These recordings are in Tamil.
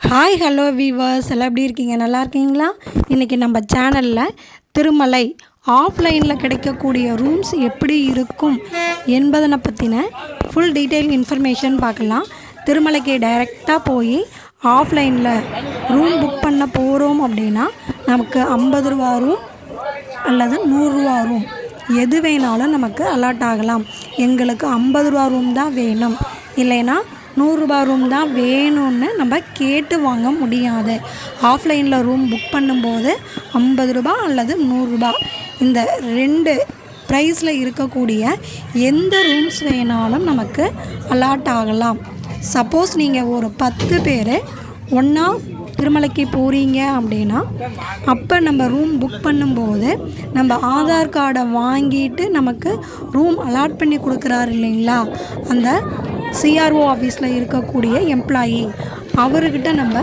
ஹாய் ஹலோ வீவர்ஸ் எல்லாம் எப்படி இருக்கீங்க? நல்லா இருக்கீங்களா? இன்றைக்கி நம்ம சேனலில் திருமலை ஆஃப்லைனில் கிடைக்கக்கூடிய ரூம்ஸ் எப்படி இருக்கும் என்பதனை பற்றின ஃபுல் டீட்டெயில் இன்ஃபர்மேஷன் பார்க்கலாம். திருமலைக்கு டைரெக்டாக போய் ஆஃப்லைனில் ரூம் புக் பண்ண போகிறோம் அப்படின்னா நமக்கு ஐம்பது ரூபா ரூம் அல்லது நூறுரூவா ரூம் எது வேணாலும் நமக்கு அலாட் ஆகலாம். எங்களுக்கு ஐம்பது ரூபா ரூம் தான் வேணும். இல்லைன்னா நூறுரூபா ரூம் தான் வேணும்னு நம்ம கேட்டு வாங்க முடியாது. ஆஃப்லைனில் ரூம் புக் பண்ணும்போது ஐம்பது ரூபா அல்லது நூறுரூபா இந்த ரெண்டு ப்ரைஸில் இருக்கக்கூடிய எந்த ரூம்ஸ் வேணாலும் நமக்கு அலாட் ஆகலாம். சப்போஸ் நீங்கள் ஒரு பத்து பேர் ஒன்றா திருமலைக்கு போகிறீங்க அப்படின்னா அப்போ நம்ம ரூம் புக் பண்ணும்போது நம்ம ஆதார் கார்டை வாங்கிட்டு நமக்கு ரூம் அலாட் பண்ணி கொடுக்குறாரு இல்லைங்களா? அந்த சிஆர்ஓ ஆஃபீஸில் இருக்கக்கூடிய எம்ப்ளாயி அவர்கிட்ட நம்ம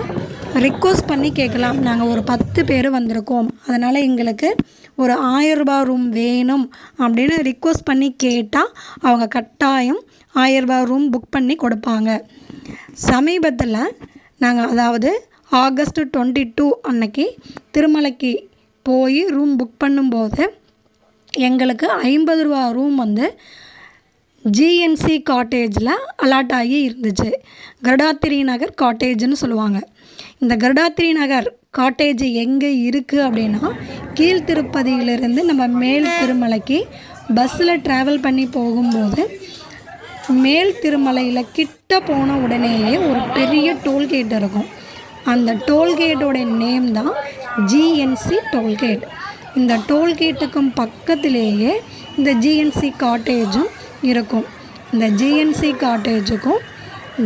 ரிக்வஸ்ட் பண்ணி கேட்கலாம். நாங்கள் ஒரு பத்து பேர் வந்திருக்கோம். அதனால் எங்களுக்கு ஒரு ஆயரூபா ரூம் வேணும் அப்படின்னு ரிக்வஸ்ட் பண்ணி கேட்டால் அவங்க கட்டாயம் ஆயரூபா ரூம் புக் பண்ணி கொடுப்பாங்க. சமீபத்தில் நாங்கள் அதாவது ஆகஸ்ட் டுவெண்ட்டி டூ அன்னைக்கு திருமலைக்கு போய் ரூம் புக் பண்ணும்போது எங்களுக்கு ஐம்பது ரூபா ரூம் வந்து ஜிஎன்சி காட்டேஜில் அலாட் ஆகி இருந்துச்சு. கருடாத்திரி நகர் காட்டேஜ்னு சொல்லுவாங்க. இந்த கருடாத்திரி நகர் காட்டேஜ் எங்கே இருக்குது அப்படின்னா கீழ்த்திருப்பதியிலிருந்து நம்ம மேல் திருமலைக்கு பஸ்ஸில் ட்ராவல் பண்ணி போகும்போது மேல் திருமலையில் கிட்ட போன உடனேயே ஒரு பெரிய டோல்கேட் இருக்கும். அந்த டோல்கேட்டோட நேம் தான் ஜிஎன்சி டோல்கேட் இந்த டோல்கேட்டுக்கும் பக்கத்திலேயே இந்த ஜிஎன்சி காட்டேஜும் இருக்கும். இந்த ஜிஎன்சி காட்டேஜுக்கும்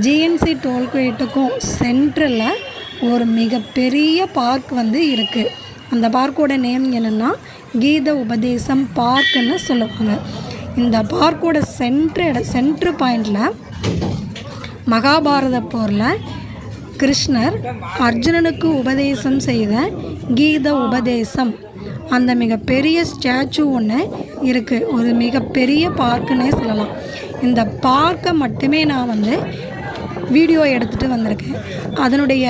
ஜிஎன்சி டோல்கேட்டுக்கும் சென்ட்ரலில் ஒரு மிகப்பெரிய பார்க் வந்து இருக்குது அந்த பார்க்கோட நேம் என்னென்னா கீத உபதேசம் பார்க்குன்னு சொல்லுவாங்க. இந்த பார்க்கோட சென்ட்ரு சென்ட்ரு பாயிண்டில் மகாபாரத போரில் கிருஷ்ணர் அர்ஜுனனுக்கு உபதேசம் செய்த கீத உபதேசம். அந்த மிகப்பெரிய ஸ்டாச்சு ஒன்று இருக்குது ஒரு மிகப்பெரிய பார்க்குன்னே சொல்லலாம். இந்த பார்க்கை மட்டுமே நான் வந்து வீடியோ எடுத்துகிட்டு வந்திருக்கேன். அதனுடைய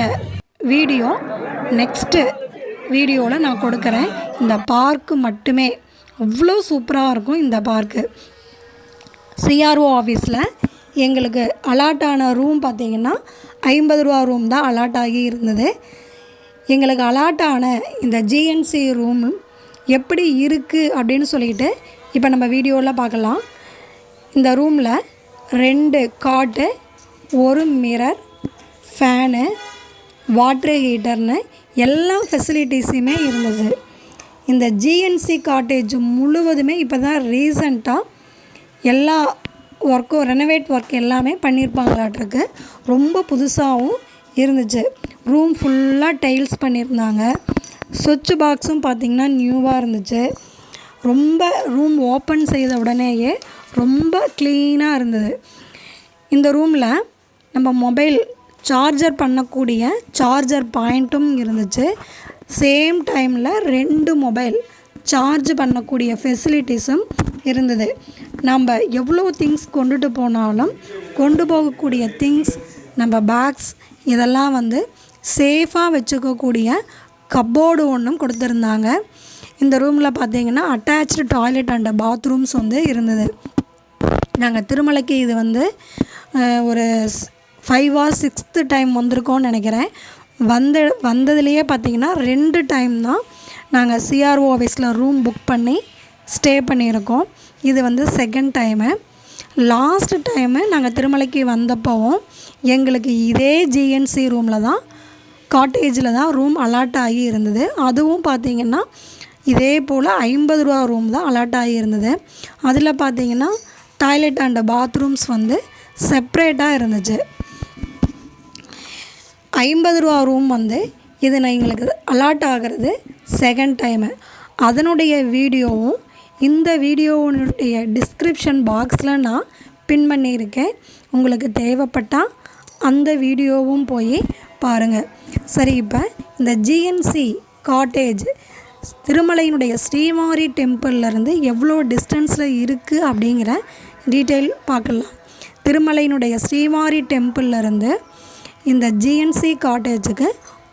வீடியோ நெக்ஸ்ட்டு வீடியோவில் நான் கொடுக்குறேன். இந்த பார்க்கு மட்டுமே. அவ்வளோ சூப்பராக இருக்கும் இந்த பார்க்கு. சிஆர்ஓ ஆஃபீஸில் எங்களுக்கு அலாட் ஆன ரூம் பார்த்திங்கன்னா ஐம்பது ரூபா ரூம் தான் அலாட் ஆகி இருந்தது. எங்களுக்கு அலாட் ஆன இந்த ஜிஎன்சி ரூம் எப்படி இருக்குது அப்படின்னு சொல்லிட்டு இப்போ நம்ம வீடியோவில் பார்க்கலாம். இந்த ரூமில் ரெண்டு காட்டு ஒரு மிரர் ஃபேனு வாட்ரு ஹீட்டர்னு எல்லா ஃபெசிலிட்டிஸுமே இருந்தது. இந்த ஜிஎன்சி காட்டேஜ் முழுவதுமே இப்போ தான் ரீசண்டாக எல்லா ஒர்க்கும் ரெனோவேட் ஒர்க் எல்லாமே பண்ணியிருப்பாங்களாட்டிருக்கு ரொம்ப புதுசாகவும் இருந்துச்சு. ரூம் ஃபுல்லாக டைல்ஸ் பண்ணியிருந்தாங்க சுவிட்ச் பாக்ஸும் பார்த்திங்கன்னா நியூவாக இருந்துச்சு. ரொம்ப ரூம் ஓப்பன் செய்த உடனேயே ரொம்ப க்ளீனாக இருந்தது. இந்த ரூமில் நம்ம மொபைல் சார்ஜர் பண்ணக்கூடிய சார்ஜர் பாயிண்ட்டும் இருந்துச்சு. சேம் டைமில் ரெண்டு மொபைல் சார்ஜ் பண்ணக்கூடிய ஃபெசிலிட்டிஸும் இருந்தது. நம்ம எவ்வளோ திங்ஸ் கொண்டுட்டு போனாலும் கொண்டு போகக்கூடிய திங்ஸ் நம்ம பேக்ஸ் இதெல்லாம் வந்து சேஃபாக வச்சுக்கக்கூடிய கப்போர்டு ஒன்றும் கொடுத்துருந்தாங்க. இந்த ரூமில் பார்த்தீங்கன்னா அட்டாச்சு டாய்லெட் அண்ட் பாத்ரூம்ஸ் வந்து இருந்தது. நாங்கள் திருமலைக்கு இது வந்து ஒரு ஃபைவ் ஆர் சிக்ஸ்த்து டைம் வந்திருக்கோம்னு நினைக்கிறேன். வந்த வந்ததுலேயே பார்த்தீங்கன்னா ரெண்டு டைம் தான் நாங்கள் சிஆர்ஓ ஆஃபீஸில் ரூம் புக் பண்ணி ஸ்டே பண்ணியிருக்கோம். இது வந்து செகண்ட் டைமு லாஸ்ட் டைமு நாங்கள் திருமலைக்கு வந்தப்போவும் எங்களுக்கு இதே ஜிஎன்சி ரூமில் தான் காட்டேஜில் தான் ரூம் அலாட் ஆகி இருந்தது. அதுவும் பார்த்திங்கன்னா இதே போல் ஐம்பது ரூபா ரூம் தான் அலாட் ஆகி இருந்தது. அதில் பார்த்திங்கன்னா டாய்லெட் அண்ட் பாத்ரூம்ஸ் வந்து செப்ரேட்டாக இருந்துச்சு. ஐம்பது ரூபா ரூம் வந்து இது நான் எங்களுக்கு அலாட் ஆகிறது செகண்ட் டைமு அதனுடைய வீடியோவும் இந்த வீடியோனுடைய டிஸ்கிரிப்ஷன் பாக்ஸில் நான் பின் பண்ணியிருக்கேன். உங்களுக்கு தேவைப்பட்டால் அந்த வீடியோவும் போய் பாருங்கள் சரி இப்போ இந்த ஜிஎன்சி காட்டேஜ் திருமலையினுடைய ஸ்ரீமாரி டெம்பிள்லேருந்து எவ்வளோ டிஸ்டன்ஸில் இருக்குது அப்படிங்கிற டீட்டெயில் பார்க்கலாம். திருமலையினுடைய ஸ்ரீமாரி டெம்பிள்லேருந்து இந்த ஜிஎன்சி காட்டேஜுக்கு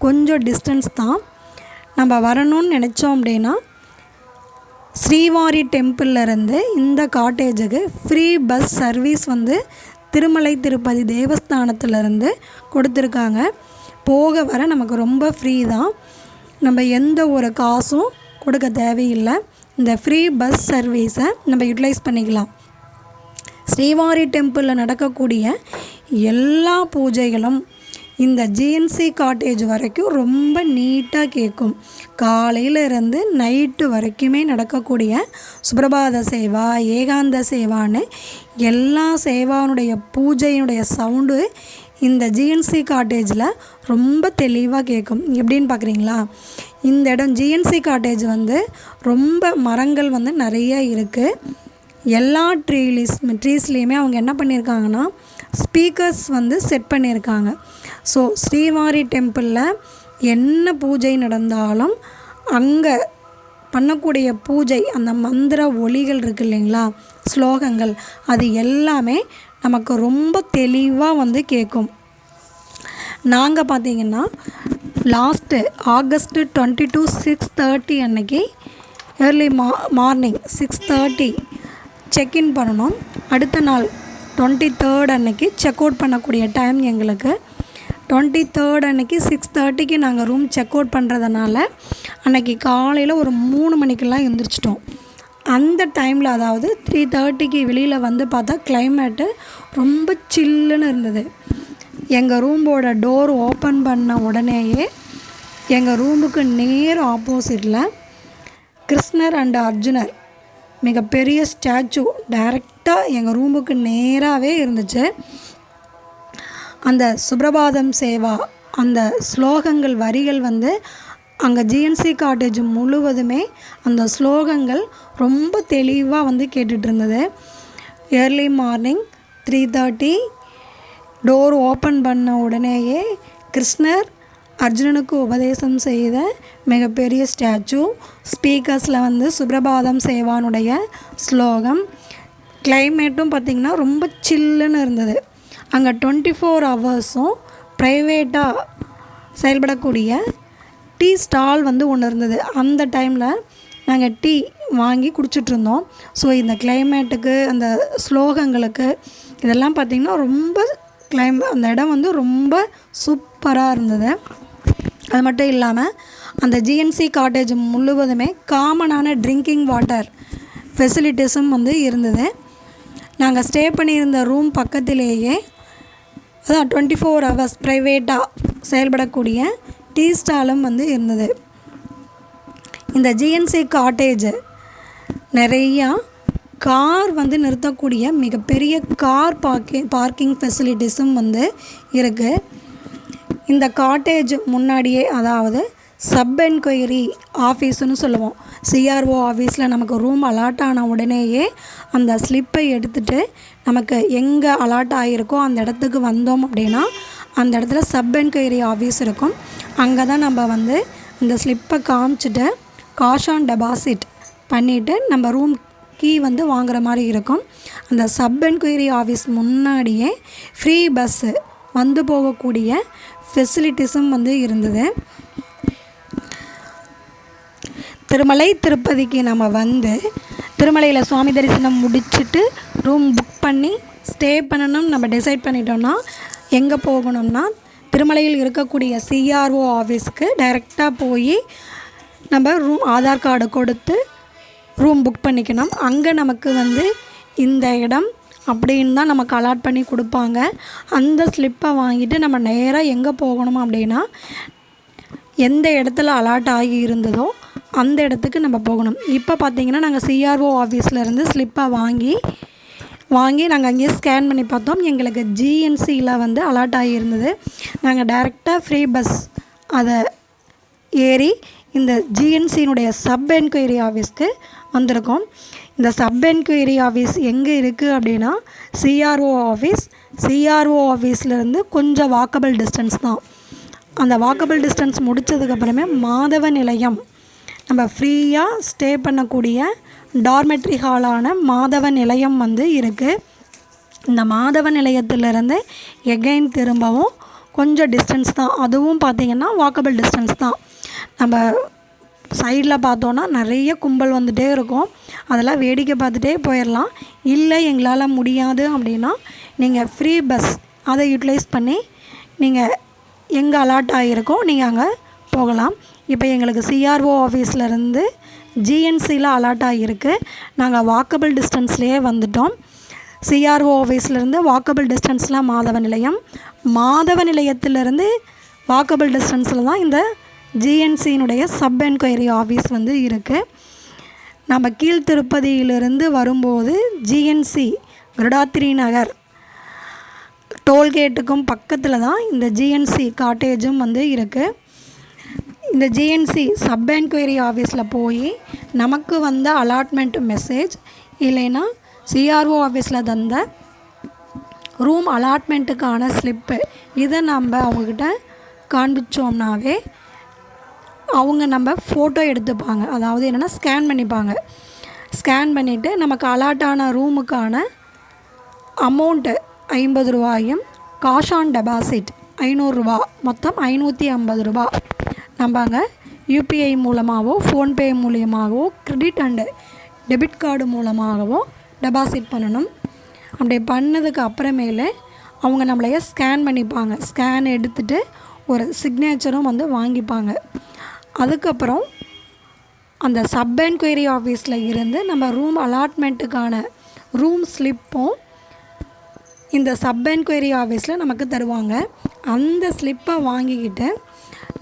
கொஞ்சம் டிஸ்டன்ஸ் தான். நம்ம வரணும்னு நினச்சோம் அப்படின்னா ஸ்ரீவாரி டெம்பிள்லேருந்து இந்த காட்டேஜுக்கு ஃப்ரீ பஸ் சர்வீஸ் வந்து திருமலை திருப்பதி தேவஸ்தானத்துலேருந்து கொடுத்துருக்காங்க. போக வர நமக்கு ரொம்ப ஃப்ரீ தான். நம்ம எந்த ஒரு காசும் கொடுக்க தேவையில்லை. இந்த ஃப்ரீ பஸ் சர்வீஸை நம்ம யூட்டிலைஸ் பண்ணிக்கலாம். ஸ்ரீவாரி டெம்பிளில் நடக்கக்கூடிய எல்லா பூஜைகளும் இந்த ஜிஎன்சி காட்டேஜ் வரைக்கும் ரொம்ப நீட்டாக கேட்கும். காலையில் இருந்து நைட்டு வரைக்குமே நடக்கக்கூடிய சுப்பிரபாத சேவா ஏகாந்த சேவான்னு எல்லா சேவானுடைய பூஜையினுடைய சவுண்டு இந்த ஜிஎன்சி காட்டேஜில் ரொம்ப தெளிவாக கேட்கும் எப்படின்னு பார்க்குறீங்களா இந்த இடம் ஜிஎன்சி காட்டேஜ் வந்து ரொம்ப மரங்கள் வந்து நிறைய இருக்குது எல்லா ட்ரீலிஸ் ட்ரீஸ்லேயுமே அவங்க என்ன பண்ணியிருக்காங்கன்னா ஸ்பீக்கர்ஸ் வந்து செட் பண்ணியிருக்காங்க ஸோ ஸ்ரீவாரி டெம்பிளில் என்ன பூஜை நடந்தாலும் அங்கே பண்ணக்கூடிய பூஜை அந்த மந்திர ஒளிகள் இருக்கு இல்லைங்களா ஸ்லோகங்கள் அது எல்லாமே நமக்கு ரொம்ப தெளிவாக வந்து கேட்கும் நாங்கள் பார்த்தீங்கன்னா last August twenty two six thirty அன்னைக்கு ஏர்லி மா morning six thirty check in பண்ணணும். அடுத்த நாள் டுவெண்ட்டி தேர்ட் அன்னைக்கு செக் அவுட் பண்ணக்கூடிய டைம் எங்களுக்கு. டுவெண்ட்டி தேர்ட் அன்னைக்கு சிக்ஸ் தேர்ட்டிக்கு நாங்கள் ரூம் செக் அவுட் பண்ணுறதுனால அன்னைக்கு காலையில் ஒரு மூணு மணிக்கெல்லாம் எழுந்திரிச்சிட்டோம் அந்த டைமில் அதாவது த்ரீ தேர்ட்டிக்கு வெளியில் வந்து பார்த்தா கிளைமேட்டு ரொம்ப சில்லுன்னு இருந்தது. எங்கள் ரூமோட டோர் ஓப்பன் பண்ண உடனேயே எங்கள் ரூமுக்கு நேர் ஆப்போசிட்டில் கிருஷ்ணர் அண்ட் அர்ஜுனர் மிகப்பெரிய ஸ்டாச்சு டைரெக்டாக எங்கள் ரூமுக்கு நேராகவே இருந்துச்சு. அந்த சுப்ரபாதம் சேவா அந்த ஸ்லோகங்கள் வரிகள் வந்து அங்கே ஜிஎன்சி காட்டேஜ் முழுவதுமே அந்த ஸ்லோகங்கள் ரொம்ப தெளிவாக வந்து கேட்டுட்ருந்தது early morning three thirty door open பண்ண உடனேயே கிருஷ்ணர் அர்ஜுனனுக்கு உபதேசம் செய்த மிகப்பெரிய ஸ்டாச்சு ஸ்பீக்கர்ஸில் வந்து சுப்ரபாதம் சேவானுடைய ஸ்லோகம். கிளைமேட்டும் பார்த்திங்கன்னா ரொம்ப சில்லுன்னு இருந்தது. அங்கே டுவெண்ட்டி ஃபோர் ஹவர்ஸும் ப்ரைவேட்டாக செயல்படக்கூடிய டீ ஸ்டால் வந்து ஒன்று இருந்தது. அந்த டைமில் நாங்கள் டீ வாங்கி குடிச்சிட்ருந்தோம் ஸோ இந்த கிளைமேட்டுக்கு அந்த ஸ்லோகங்களுக்கு இதெல்லாம் பார்த்திங்கன்னா ரொம்ப கிளைம் அந்த இடம் வந்து ரொம்ப சூப்பராக இருந்தது. அது மட்டும் இல்லாமல் அந்த ஜிஎன்சி காட்டேஜ் முழுவதுமே காமனான ட்ரிங்கிங் வாட்டர் ஃபெசிலிட்டிஸும் வந்து இருந்தது. நாங்கள் ஸ்டே பண்ணியிருந்த ரூம் பக்கத்திலேயே அதான் டுவெண்ட்டி ஃபோர் ஹவர்ஸ் ப்ரைவேட்டாக செயல்படக்கூடிய டீ ஸ்டாலும் வந்து இருந்தது. இந்த ஜிஎன்சி காட்டேஜ் நிறையா கார் வந்து நிறுத்தக்கூடிய மிகப்பெரிய கார் பார்க்கிங் பார்க்கிங் ஃபெசிலிட்டிஸும் வந்து இருக்குது இந்த காட்டேஜ் முன்னாடியே அதாவது சப் என்கொயரி ஆஃபீஸுன்னு சொல்லுவோம் சிஆர்ஓ ஆஃபீஸில் நமக்கு ரூம் அலாட் ஆன உடனேயே அந்த ஸ்லிப்பை எடுத்துகிட்டு நமக்கு எங்கே அலாட் ஆகிருக்கோ அந்த இடத்துக்கு வந்தோம் அப்படின்னா அந்த இடத்துல சப் என்கொயரி ஆஃபீஸ் இருக்கும். அங்கே தான் நம்ம வந்து இந்த ஸ்லிப்பை காமிச்சிட்டு காஷ் ஆன் டெபாசிட் பண்ணிவிட்டு நம்ம ரூம் கீ வந்து வாங்குற மாதிரி இருக்கும். அந்த சப் என்கொயரி ஆஃபீஸ் முன்னாடியே ஃப்ரீ பஸ்ஸு வந்து போகக்கூடிய ஃபெசிலிட்டிஸும் வந்து இருந்தது. திருமலை திருப்பதிக்கு நம்ம வந்து திருமலையில் சுவாமி தரிசனம் முடிச்சுட்டு ரூம் புக் பண்ணி ஸ்டே பண்ணணும் நம்ம டிசைட் பண்ணிட்டோம்னா எங்கே போகணும்னா திருமலையில் இருக்கக்கூடிய சிஆர்ஓ ஆஃபீஸ்க்கு டைரெக்டாக போய் நம்ம ரூம் ஆதார் கார்டு கொடுத்து ரூம் புக் பண்ணிக்கணும். அங்கே நமக்கு வந்து இந்த இடம் அப்படின்னு தான் நமக்கு அலாட் பண்ணி கொடுப்பாங்க. அந்த ஸ்லிப்பை வாங்கிட்டு நம்ம நேராக எங்கே போகணும் அப்படின்னா எந்த இடத்துல அலாட் ஆகி இருந்ததோ அந்த இடத்துக்கு நம்ம போகணும். இப்போ பார்த்திங்கன்னா நாங்கள் சிஆர்ஓ ஆஃபீஸ்லேருந்து ஸ்லிப்பை வாங்கி வாங்கி நாங்கள் அங்கேயே ஸ்கேன் பண்ணி பார்த்தோம். எங்களுக்கு ஜிஎன்சியில் வந்து அலாட் ஆகியிருந்தது. நாங்கள் டைரெக்டாக ஃப்ரீ பஸ் அதை ஏறி இந்த ஜிஎன்சியினுடைய சப் என்கொயரி ஆஃபீஸ்க்கு வந்திருக்கோம். இந்த சப் என்கொயரி ஆஃபீஸ் எங்கே இருக்குது அப்படின்னா சிஆர்ஓ ஆஃபீஸ் சிஆர்ஓ ஆஃபீஸ்லேருந்து கொஞ்சம் வாக்கபிள் டிஸ்டன்ஸ் தான். அந்த வாக்கபிள் டிஸ்டன்ஸ் முடித்ததுக்கப்புறமே மாதவ நிலையம் நம்ம ஃப்ரீயாக ஸ்டே பண்ணக்கூடிய டார்மெட்ரி ஹாலான மாதவ நிலையம் வந்து இருக்குது இந்த மாதவ நிலையத்திலிருந்து எகைன் திரும்பவும் கொஞ்சம் டிஸ்டன்ஸ் தான். அதுவும் பார்த்திங்கன்னா வாக்கபிள் டிஸ்டன்ஸ் தான். நம்ம சைடில் பார்த்தோன்னா நிறைய கும்பல் வந்துகிட்டே இருக்கும். அதெல்லாம் வேடிக்கை பார்த்துட்டே போயிடலாம். இல்லை எங்களால் முடியாது அப்படின்னா நீங்கள் ஃப்ரீ பஸ் அதை யூட்டிலைஸ் பண்ணி நீங்கள் எங்கே அலாட் ஆகிருக்கோ நீங்கள் அங்கே போகலாம். இப்போ எங்களுக்கு சிஆர்ஓ ஆஃபீஸ்லேருந்து ஜிஎன்சியில் அலாட் ஆகியிருக்கு நாங்கள் வாக்கபிள் டிஸ்டன்ஸ்லேயே வந்துட்டோம். சிஆர்ஓ ஆஃபீஸ்லேருந்து வாக்கபிள் டிஸ்டன்ஸ்லாம் மாதவ நிலையம். மாதவ நிலையத்திலேருந்து வாக்கபிள் டிஸ்டன்ஸில் தான் இந்த ஜிஎன்சியினுடைய சப் என்கொயரி ஆஃபீஸ் வந்து இருக்குது நம்ம கீழ் திருப்பதியிலிருந்து வரும்போது ஜிஎன்சி கருடாத்திரி நகர் டோல்கேட்டுக்கும் பக்கத்தில் தான் இந்த ஜிஎன்சி காட்டேஜும் வந்து இருக்குது இந்த ஜிஎன்சி சப் என்கொயரி ஆஃபீஸில் போய் நமக்கு வந்த அலாட்மெண்ட் மெசேஜ் இல்லைன்னா சிஆர்ஓ ஆஃபீஸில் தந்த ரூம் அலாட்மெண்ட்டுக்கான ஸ்லிப்பு இதை நம்ம அவங்கக்கிட்ட காண்பிச்சோம்னாவே அவங்க நம்ம ஃபோட்டோ எடுத்துப்பாங்க. அதாவது என்னென்னா ஸ்கேன் பண்ணிப்பாங்க. ஸ்கேன் பண்ணிவிட்டு நமக்கு அலாட்டான ரூமுக்கான அமௌண்ட்டு ஐம்பது ரூபாயும் காஷ் ஆன் டெபாசிட் ஐநூறுரூவா மொத்தம் ஐநூற்றி ஐம்பது ரூபா. நம்ம அங்கே யூபிஐ மூலமாகவோ ஃபோன்பே மூலியமாகவோ கிரெடிட் அண்டு டெபிட் கார்டு மூலமாகவோ டெபாசிட் பண்ணணும். அப்படி பண்ணதுக்கு அப்புறமேலே அவங்க நம்மளைய ஸ்கேன் பண்ணிப்பாங்க. ஸ்கேன் எடுத்துகிட்டு ஒரு சிக்னேச்சரும் வந்து வாங்கிப்பாங்க. அதுக்கப்புறம் அந்த சப் என்கொயரி ஆஃபீஸில் இருந்து நம்ம ரூம் அலாட்மெண்ட்டுக்கான ரூம் ஸ்லிப்பும் இந்த சப் என்கொயரி ஆஃபீஸில் நமக்கு தருவாங்க. அந்த ஸ்லிப்பை வாங்கிக்கிட்டு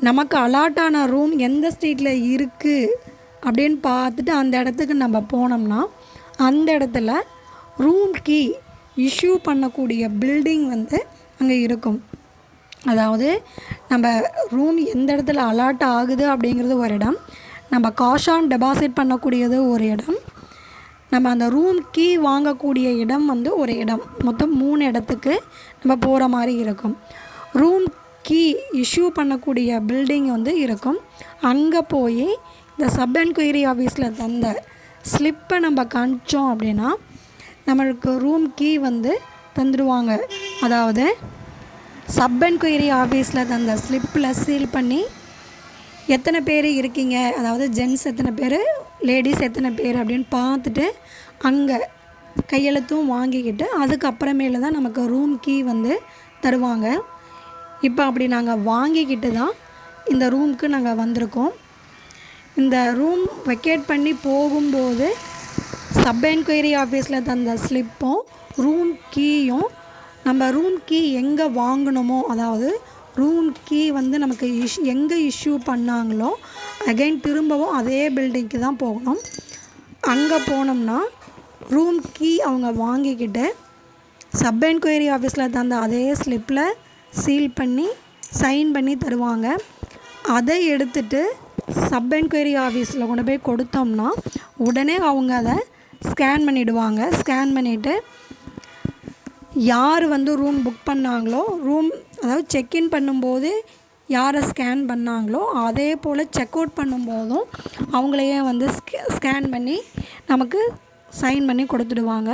நமக்கு அலாட்டான ரூம் எந்த ஸ்ட்ரீட்டில் இருக்குது அப்படின்னு பார்த்துட்டு அந்த இடத்துக்கு நம்ம போனோம்னா அந்த இடத்துல ரூம் கீ இஷ்யூ பண்ணக்கூடிய பில்டிங் வந்து அங்கே இருக்கும். அதாவது நம்ம ரூம் எந்த இடத்துல அலாட் ஆகுது அப்படிங்கிறது ஒரு இடம். நம்ம காஷ் ஆன் டெபாசிட் பண்ணக்கூடியது ஒரு இடம். நம்ம அந்த ரூம் கீ வாங்கக்கூடிய இடம் வந்து ஒரு இடம். மொத்தம் மூணு இடத்துக்கு நம்ம போகிற மாதிரி இருக்கும். ரூம் கீ இஷ்யூ பண்ணக்கூடிய பில்டிங் வந்து இருக்கும். அங்கே போய் இந்த சப் என்கொயரி ஆஃபீஸில் தந்த ஸ்லிப்பை நம்ம காமிச்சோம் அப்படின்னா நம்மளுக்கு ரூம் கீ வந்து தந்துடுவாங்க அதாவது சப் என்கொயரி ஆஃபீஸில் தந்த ஸ்லிப்பில் சீல் பண்ணி எத்தனை பேர் இருக்கீங்க? அதாவது ஜென்ஸ் எத்தனை பேர்? லேடிஸ் எத்தனை பேர்? அப்படின்னு பார்த்துட்டு அங்கே கையெழுத்தும் வாங்கிக்கிட்டு அதுக்கப்புறமேல தான் நமக்கு ரூம் கீ வந்து தருவாங்க. இப்போ அப்படி நாங்கள் வாங்கிக்கிட்டு தான் இந்த ரூமுக்கு நாங்கள் வந்திருக்கோம். இந்த ரூம் வெக்கேட் பண்ணி போகும்போது சப் என்கொயரி ஆஃபீஸில் தந்த ஸ்லிப்பும் ரூம் கீயும் நம்ம ரூம் கீ எங்கே வாங்கினோமோ அதாவது ரூம் கீ வந்து நமக்கு இஷ் எங்கே இஷ்யூ பண்ணாங்களோ அகைன் திரும்பவும் அதே பில்டிங்க்கு தான் போகணும். அங்கே போனோம்னா ரூம் கீ அவங்க வாங்கிக்கிட்டு சப் என்கொயரி ஆஃபீஸில் தந்த அதே ஸ்லிப்பில் சீல் பண்ணி சைன் பண்ணி தருவாங்க. அதை எடுத்துட்டு சப் என்கொயரி ஆஃபீஸில் கொண்டு போய் கொடுத்தோம்னா உடனே அவங்க அதை ஸ்கேன் பண்ணிவிடுவாங்க ஸ்கேன் பண்ணிவிட்டு யார் வந்து ரூம் புக் பண்ணாங்களோ ரூம் அதாவது செக்இன் பண்ணும்போது யாரை ஸ்கேன் பண்ணாங்களோ அதே போல் செக் அவுட் பண்ணும்போதும் அவங்களையே வந்து ஸ்கே ஸ்கேன் பண்ணி நமக்கு சைன் பண்ணி கொடுத்துடுவாங்க.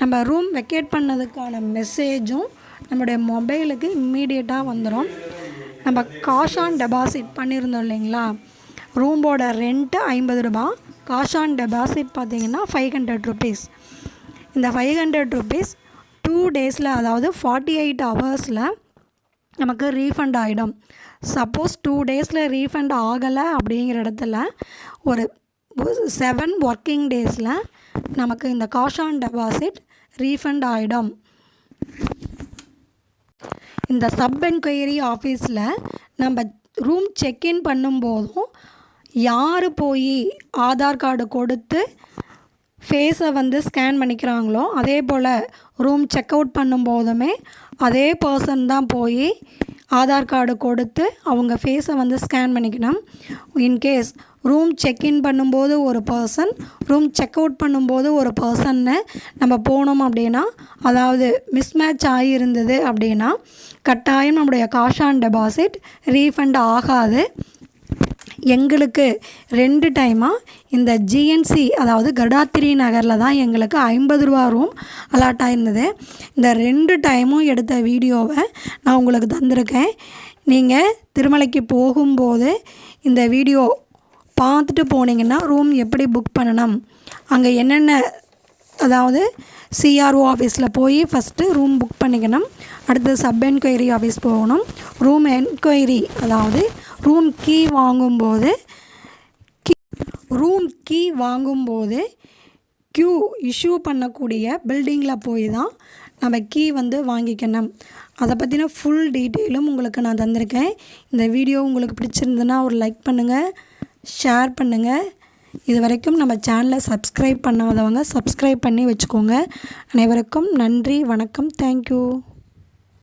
நம்ம ரூம் வெக்கேட் பண்ணதுக்கான மெசேஜும் நம்மளுடைய மொபைலுக்கு இம்மீடியட்டாக வந்துடும் நம்ம காஷ் ஆன் டெபாசிட் பண்ணியிருந்தோம் இல்லைங்களா? ரூமோட ரெண்ட்டு ஐம்பது ரூபா காஷ் ஆன் டெபாசிட் பார்த்திங்கன்னா ஃபைவ் ஹண்ட்ரட் ருபீஸ் இந்த ஃபைவ் ஹண்ட்ரட் ருபீஸ் டூ டேஸில் அதாவது ஃபார்ட்டி எயிட் ஹவர்ஸில் நமக்கு ரீஃபண்ட் ஆகிடும் சப்போஸ் டூ டேஸில் ரீஃபண்ட் ஆகலை அப்படிங்கிற இடத்துல ஒரு செவன் ஒர்க்கிங் டேஸில் நமக்கு இந்த காஷ் ஆன் டெபாசிட் ரீஃபண்ட் ஆகிடும் இந்த சப் என்கொயரி ஆஃபீஸில் நம்ம ரூம் செக்இன் பண்ணும்போதும் யார் போய் ஆதார் கார்டு கொடுத்து ஃபேஸை வந்து ஸ்கேன் பண்ணிக்கிறாங்களோ அதே போல் ரூம் செக் அவுட் பண்ணும்போதுமே அதே பர்சன் தான் போய் ஆதார் கார்டு கொடுத்து அவங்க ஃபேஸை வந்து ஸ்கேன் பண்ணிக்கணும். இன்கேஸ் ரூம் செக்இன் பண்ணும்போது ஒரு பர்சன் ரூம் செக் அவுட் பண்ணும்போது ஒரு பர்சன்னு நம்ம போனோம் அப்படின்னா அதாவது மிஸ்மேட்ச் ஆகியிருந்தது அப்படின்னா கட்டாயம் நம்முடைய காஷ் ஆன் டெபாசிட் ரீஃபண்ட் ஆகாது. எங்களுக்கு ரெண்டு டைமாக இந்த ஜிஎன்சி அதாவது கடாத்திரி நகரில் தான் எங்களுக்கு ஐம்பது ரூபா ரூம் அலாட் ஆயிருந்தது. இந்த ரெண்டு டைமும் எடுத்த வீடியோவை நான் உங்களுக்கு தந்திருக்கேன். நீங்கள் திருமலைக்கு போகும்போது இந்த வீடியோ பார்த்துட்டு போனீங்கன்னா ரூம் எப்படி புக் பண்ணணும்? அங்கே என்னென்ன அதாவது சிஆர்ஓ ஆஃபீஸில் போய் ஃபஸ்ட்டு ரூம் புக் பண்ணிக்கணும். அடுத்து சப் என்கொயரி ஆஃபீஸ் போகணும். ரூம் என்கொயரி அதாவது ரூம் கீ வாங்கும்போது கீ ரூம் கீ வாங்கும்போது க்யூ இஷ்யூ பண்ணக்கூடிய பில்டிங்கில் போய் தான் நம்ம கீ வந்து வாங்கிக்கணும். அதை பற்றின ஃபுல் டீட்டெயிலும் உங்களுக்கு நான் தந்திருக்கேன். இந்த வீடியோ உங்களுக்கு பிடிச்சிருந்ததுன்னா ஒரு லைக் பண்ணுங்கள் ஷேர் பண்ணுங்கள் இது வரைக்கும் நம்ம சேனலை சப்ஸ்கிரைப் பண்ணாதவங்க சப்ஸ்கிரைப் பண்ணி வச்சுக்கோங்க. அனைவருக்கும் நன்றி வணக்கம் தேங்க்யூ